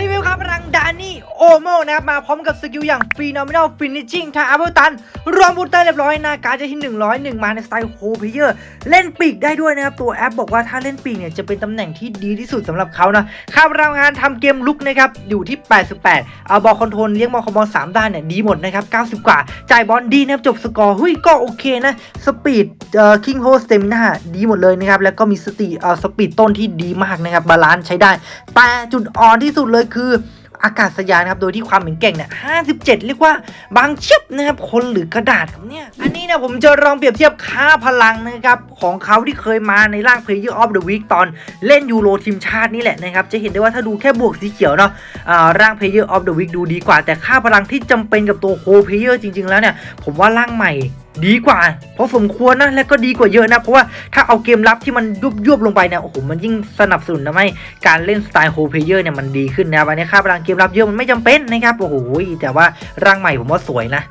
รีวิวครับรังดานี่ โอโมนะครับมาพร้อมกับสกิลอย่าง Phenomenal Finishing ทางอัพเบิลตัน รวมบูสเตอร์เรียบร้อยหน้าการ์ดจะที่ 101 มาในสไตล์โคเพเยอร์ เล่นปีกได้ด้วยนะครับ ตัวแอปบอกว่าถ้าเล่นปีกเนี่ย จะเป็นตำแหน่งที่ดีที่สุดสำหรับเขานะค่าพลังงานทำเกมลุกนะครับ อยู่ที่ 88 เอาบอลคอนโทรลเลี้ยงบอลคอมบอล3ด้านเนี่ย ดีหมดนะครับ 90 กว่า จ่ายบอลดีนะครับจบสกอร์เฮ้ยก็โอเคนะสปีดเอ่อคิงโฮสเตมิน่าดีหมดเลยนะครับแล้วก็มีสติเอ่อสปีดต้นที่ดีมากนะครับบาลานซ์ใช้ได้แต่จุดอ่อนที่สุดเลยคือ อากาศยานครับ โดยที่ความแข็งแกร่งเนี่ย57 เรียกว่าบางเชียบนะครับ คนหรือกระดาษครับเนี่ย อันนี้นะผมจะลองเปรียบเทียบค่าพลังนะครับ ของเขาที่เคยมาในร่าง Player of the Week ตอนเล่นยูโรทีมชาตินี่แหละนะครับ จะเห็นได้ว่าถ้าดูแค่บวกสีเขียวเนาะอ่าร่าง Player of the Week ดูดีกว่า แต่ค่าพลังที่จำเป็นกับตัวโคเพเยอร์จริง ๆ แล้วเนี่ย ผมว่าร่างใหม่ ดีกว่าเพราะสมควรนะ และก็ดีกว่าเยอะนะ เพราะว่าถ้าเอาเกมรับที่มันยุบยุบๆลงไปเนี่ยโอ้โหมันยิ่งสนับสนุนทำให้การเล่นสไตล์โฮเพเยอร์เนี่ยมันดีขึ้นนะวันนี้ค่าพลังเกมรับเยอะมันไม่จำเป็นนะครับโอ้โหแต่ว่าร่างใหม่ผมว่าสวยนะ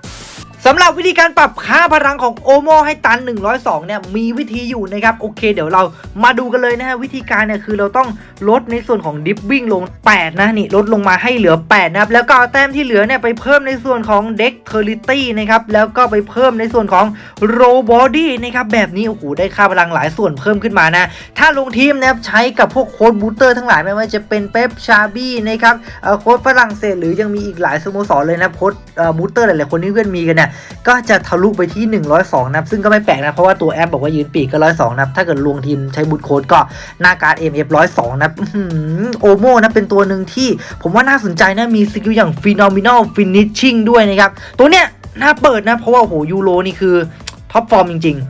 สำหรับวิธีการปรับค่าพลังของโอโมให้ตัน 102 เนี่ยมีวิธีอยู่นะครับ โอเค เดี๋ยวเรามาดูกันเลยนะฮะ วิธีการเนี่ยคือเราต้องลดในส่วนของดิฟวิ่งลง 8 นะ นี่ลดลงมาให้เหลือ 8 นะครับ แล้วก็เอาแต้มที่เหลือเนี่ยไปเพิ่มในส่วนของเด็กเทอริตี้นะครับ แล้วก็ไปเพิ่มในส่วนของโรบอดี้นะครับ แบบนี้ โอ้โห ได้ค่าพลังหลายส่วนเพิ่มขึ้นมานะ ถ้าลงทีมนะครับใช้กับพวกโค้ดบูสเตอร์ทั้งหลายไม่ว่าจะเป็นเป๊ปชาบี้นะครับโค้ดฝรั่งเศสหรือยังมีอีกหลายสโมสรเลยนะโค้ดบูสเตอร์หลายๆคนที่เพื่อนมีกันเนี่ยก็จะทะลุไปที่ 102 นะครับ ซึ่งก็ไม่แปลกนะ เพราะว่าตัวแอปบอกว่ายืนปีกก็ 102 นะครับ ถ้าเกิดลวงทีมใช้บูตโค้ดก็หน้าการ์ด MF 102 นะครับโอโมนะเป็นตัวหนึ่งที่ผมว่าน่าสนใจนะ มีสกิลอย่าง Phenomenal Finishing ด้วยนะครับ ตัวเนี้ยน่าเปิดนะ เพราะว่าโอ้โหยูโรนี่คือท็อปฟอร์มจริง ๆ